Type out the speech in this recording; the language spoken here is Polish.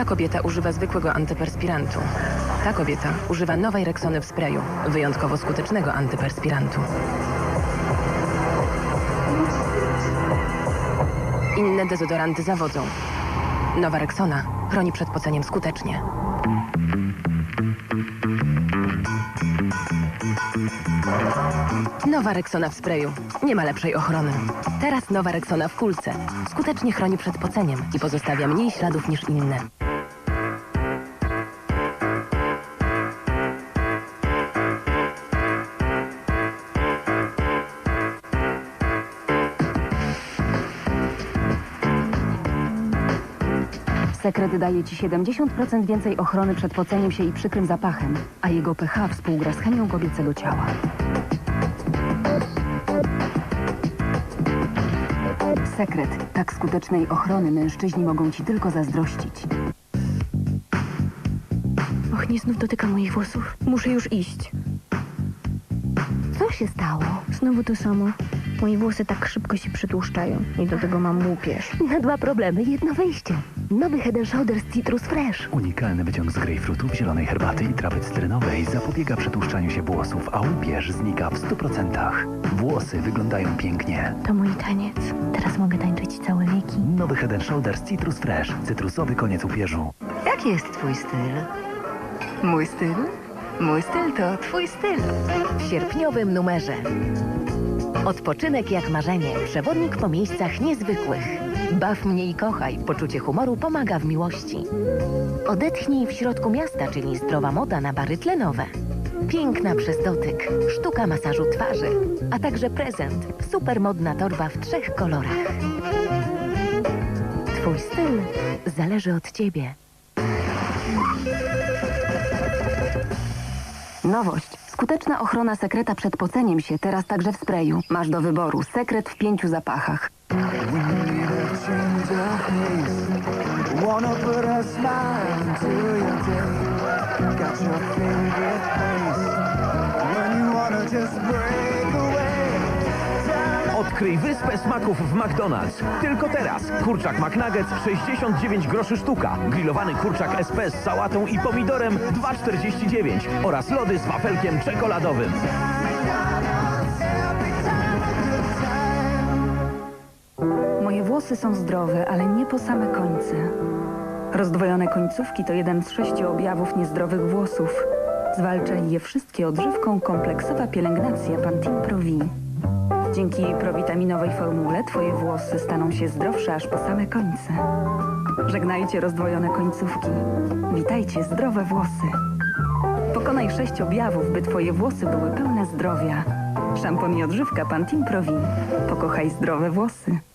Ta kobieta używa zwykłego antyperspirantu. Ta kobieta używa nowej Rexony w sprayu, wyjątkowo skutecznego antyperspirantu. Inne dezodoranty zawodzą. Nowa Rexona chroni przed poceniem skutecznie. Nowa Rexona w sprayu. Nie ma lepszej ochrony. Teraz nowa Rexona w kulce. Skutecznie chroni przed poceniem i pozostawia mniej śladów niż inne. Sekret daje ci 70% więcej ochrony przed poceniem się i przykrym zapachem, a jego pH współgra z chemią kobiecego ciała. Sekret tak skutecznej ochrony mężczyźni mogą ci tylko zazdrościć. Och, nie znów dotyka moich włosów. Muszę już iść. Co się stało? Znowu to samo. Moje włosy tak szybko się przytłuszczają i do tego mam łupież. Na dwa problemy jedno wyjście. Nowy Head Shoulders Citrus Fresh. Unikalny wyciąg z grejpfrutów, zielonej herbaty i trawy cytrynowej zapobiega przetłuszczaniu się włosów, a łupież znika w 100%. Włosy wyglądają pięknie. To mój taniec. Teraz mogę tańczyć całe wieki. Nowy Head and Shoulders Citrus Fresh. Cytrusowy koniec upierzu. Jaki jest twój styl? Mój styl? Mój styl to twój styl. W sierpniowym numerze. Odpoczynek jak marzenie. Przewodnik po miejscach niezwykłych. Baw mnie i kochaj. Poczucie humoru pomaga w miłości. Odetchnij w środku miasta, czyli zdrowa moda na bary tlenowe. Piękna przez dotyk. Sztuka masażu twarzy. A także prezent. Supermodna torba w trzech kolorach. Twój styl zależy od ciebie. Nowość. Skuteczna ochrona sekreta przed poceniem się, teraz także w sprayu. Masz do wyboru sekret w pięciu zapachach. Wanna put a smile into your day. Got your favorite place. When you wanna just break away. Odkryj wyspę smaków w McDonald's. Tylko teraz. Kurczak McNuggets 69 groszy sztuka. Grillowany kurczak SP z sałatą i pomidorem 2,49 oraz lody z wafelkiem czekoladowym. Włosy są zdrowe, ale nie po same końce. Rozdwojone końcówki to jeden z sześciu objawów niezdrowych włosów. Zwalczaj je wszystkie odżywką kompleksowa pielęgnacja Pantene Pro V. Dzięki prowitaminowej formule twoje włosy staną się zdrowsze aż po same końce. Żegnajcie rozdwojone końcówki. Witajcie zdrowe włosy. Pokonaj sześć objawów, by twoje włosy były pełne zdrowia. Szampon i odżywka Pantene Pro V. Pokochaj zdrowe włosy.